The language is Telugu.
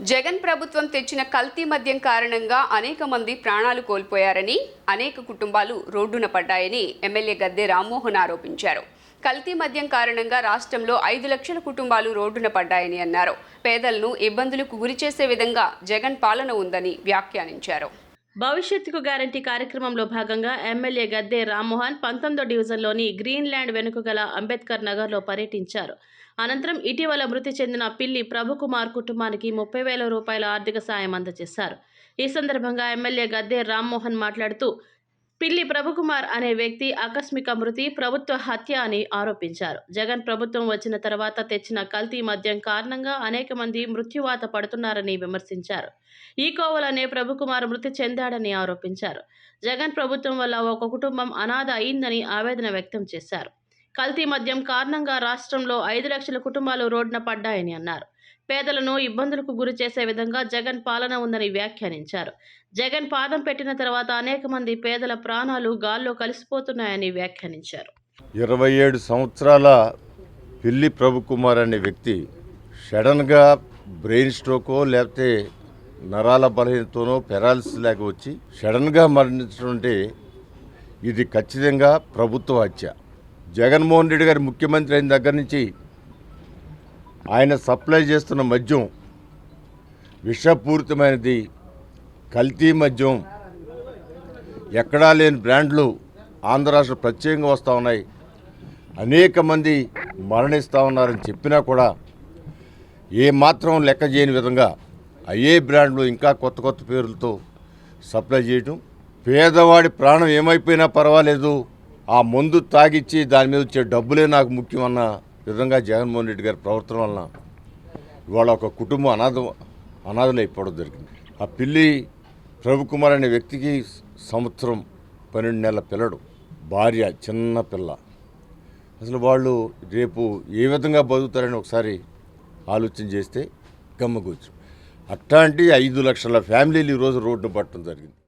జగన్ ప్రభుత్వం తెచ్చిన కల్తీ మద్యం కారణంగా అనేక మంది ప్రాణాలు కోల్పోయారని అనేక కుటుంబాలు రోడ్డున పడ్డాయని ఎమ్మెల్యే గద్దె రామ్మోహన్ ఆరోపించారు. కల్తీ మద్యం కారణంగా రాష్ట్రంలో ఐదు లక్షల కుటుంబాలు రోడ్డున పడ్డాయని అన్నారు. పేదలను ఇబ్బందులకు గురిచేసే విధంగా జగన్ పాలన ఉందని వ్యాఖ్యానించారు. భవిష్యత్తుకు గ్యారంటీ కార్యక్రమంలో భాగంగా ఎమ్మెల్యే గద్దె రామ్మోహన్ పంతొమ్మిదో డివిజన్లోని గ్రీన్లాండ్ వెనుక గల అంబేద్కర్ నగర్లో పర్యటించారు. అనంతరం ఇటీవల మృతి చెందిన పిల్లి ప్రభుకుమార్ కుటుంబానికి ముప్పై వేల రూపాయల ఆర్థిక సాయం అందజేశారు. ఈ సందర్భంగా ఎమ్మెల్యే గద్దె రామ్మోహన్ మాట్లాడుతూ పిల్లి ప్రభుకుమార్ అనే వ్యక్తి ఆకస్మిక మృతి ప్రభుత్వ హత్య అని ఆరోపించారు. జగన్ ప్రభుత్వం వచ్చిన తర్వాత తెచ్చిన కల్తీ మద్యం కారణంగా అనేక మంది మృత్యువాత పడుతున్నారని విమర్శించారు. ఈ కోవలనే ప్రభుకుమార్ మృతి చెందాడని ఆరోపించారు. జగన్ ప్రభుత్వం వల్ల ఒక కుటుంబం అనాథ అయిందని ఆవేదన వ్యక్తం చేశారు. కల్తీ మద్యం కారణంగా రాష్ట్రంలో ఐదు లక్షల కుటుంబాలు రోడ్డున పడ్డాయని అన్నారు. పేదలను ఇబ్బందులకు గురి చేసే విధంగా జగన్ పాలన ఉందని వ్యాఖ్యానించారు. జగన్ పాదం పెట్టిన తర్వాత అనేక మంది పేదల ప్రాణాలు గాల్లో కలిసిపోతున్నాయని వ్యాఖ్యానించారు. ఇరవై ఏడు సంవత్సరాల పిల్లి ప్రభుకుమార్ అనే వ్యక్తి సడన్గా బ్రెయిన్ స్ట్రోకో లేకపోతే నరాల బలహీనతోనో పెరాలిసిస్ లేక వచ్చి సడన్గా మరణించడం ఇది ఖచ్చితంగా ప్రభుత్వ హత్య. జగన్మోహన్ రెడ్డి గారు ముఖ్యమంత్రి అయిన దగ్గర నుంచి ఆయన సప్లై చేస్తున్న మద్యం విషపూరితమైనది కల్తీ మద్యం. ఎక్కడా లేని బ్రాండ్లు ఆంధ్ర రాష్ట్ర ప్రత్యేకంగా వస్తూ ఉన్నాయి. అనేక మంది మరణిస్తూ ఉన్నారని చెప్పినా కూడా ఏ మాత్రం లెక్క చేయని విధంగా అయ్యే బ్రాండ్లు ఇంకా కొత్త కొత్త పేర్లతో సప్లై చేయటం పేదవాడి ప్రాణం ఏమైపోయినా పర్వాలేదు ఆ మందు తాగిచ్చి దాని మీద వచ్చే డబ్బులే నాకు ముఖ్యమన్న విధంగా జగన్మోహన్ రెడ్డి గారి ప్రవర్తన వలన ఇవాళ ఒక కుటుంబం అనాథ అనాథలైపోవడం జరిగింది. ఆ పిల్లి ప్రభుకుమార్ అనే వ్యక్తికి సంవత్సరం పన్నెండు నెలల పిల్లడు భార్య చిన్న పిల్ల. అసలు వాళ్ళు రేపు ఏ విధంగా బతుకుతారని ఒకసారి ఆలోచన చేస్తే గమ్మగొచ్చు అట్లాంటి ఐదు లక్షల ఫ్యామిలీలు ఈరోజు రోడ్డు పట్టడం జరిగింది.